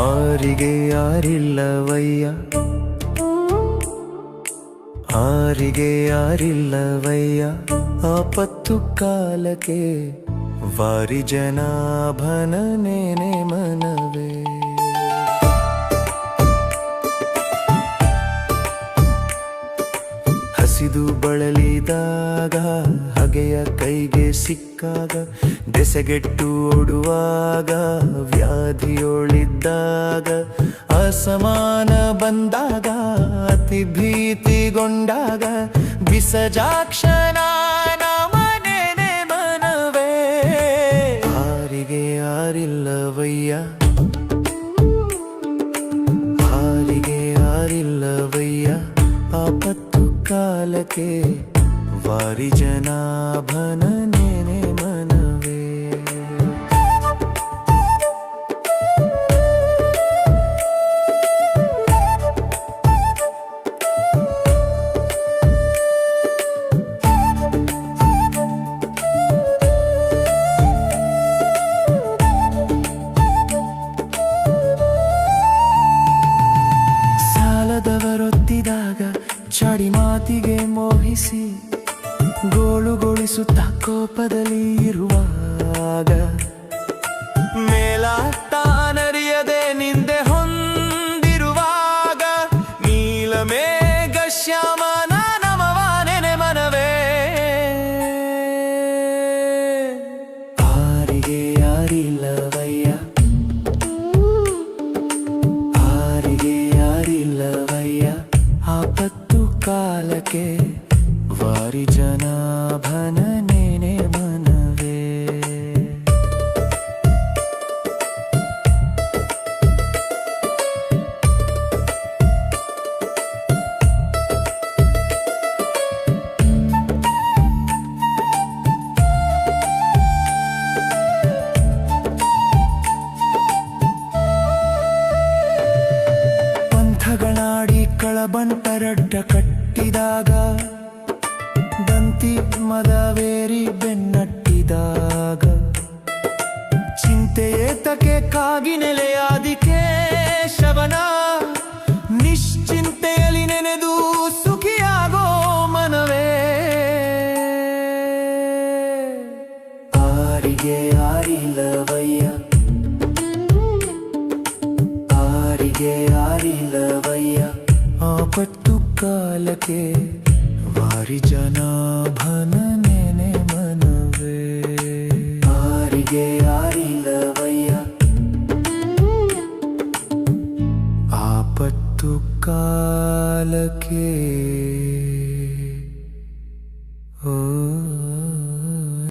ಆರಿಗೆ ಯಾರಿಲ್ಲವಯ್ಯ ಆರಿಗೆ ಯಾರಿಲ್ಲವಯ್ಯ? ಆಪತ್ತು ಕಾಲಕ್ಕೆ ವಾರಿ ಜನಾಭನನೇನೆ ಮನವೇ ಹಸಿದು ಬಳಲಿದಾಗ ಹಗೆಯ ಕೈಗೆ ಸಿಕ್ಕಾಗ, ದೆಸೆಗೆಟ್ಟು ಓಡುವಾಗ ವ್ಯಾಧಿಯೊಳಿದ್ದಾಗ ಅಸಮಾನ ಬಂದಾಗ ಅತಿ ಭೀತಿಗೊಂಡಾಗ ಬಿಸಜಾಕ್ಷನ ಮನೇನೆ ಮನವೇ. ಹಾರಿಗೆ ಯಾರಿಲ್ಲವಯ್ಯ? ಹಾರಿಗೆ ಯಾರಿಲ್ಲವಯ್ಯ? ಆಪತ್ತು ಕಾಲಕ್ಕೆ ವಾರಿ ಜನಾಭನನೇನೆ ಚಾಡಿ ಮಾತಿಗೆ ಮೋಹಿಸಿ ಗೋಳುಗೊಳಿಸುತ್ತ ಕೋಪದಲ್ಲಿ ಇರುವಾಗ. ಮೇಲಾತಾನರಿಯದೆ ನಿಂದೆ ಆಪತ್ತು ಕಾಲಕ್ಕೆ ಕಳಬಂಟರಡ್ಡ ಕಟ್ಟಿದಾಗ, ದಂತಿ ಮದವೇರಿ ಬೆನ್ನಟ್ಟಿದಾಗ. ಚಿಂತೆಯೇತಕ್ಕೆ ಕಾಗಿ ನೆಲೆಯಾದಿ ಕೇಶವನ, ನಿಶ್ಚಿಂತೆಯಲ್ಲಿ ನೆನೆದು ಸುಖಿಯಾಗೋ ಮನವೇ. ಆರಿಗೆ ಆರಿಲ್ಲವಯ್ಯ ಆರಿಗೆ ಕಾಲಕ್ಕೆ ವಾರಿ ಜನಾಭನನೇನೆ ಮನವೇ ಆರಿಗೆ ಆರಿಲ್ಲವಯ್ಯ ಆಪತ್ತು ಕಾಲಕ್ಕೆ ಓ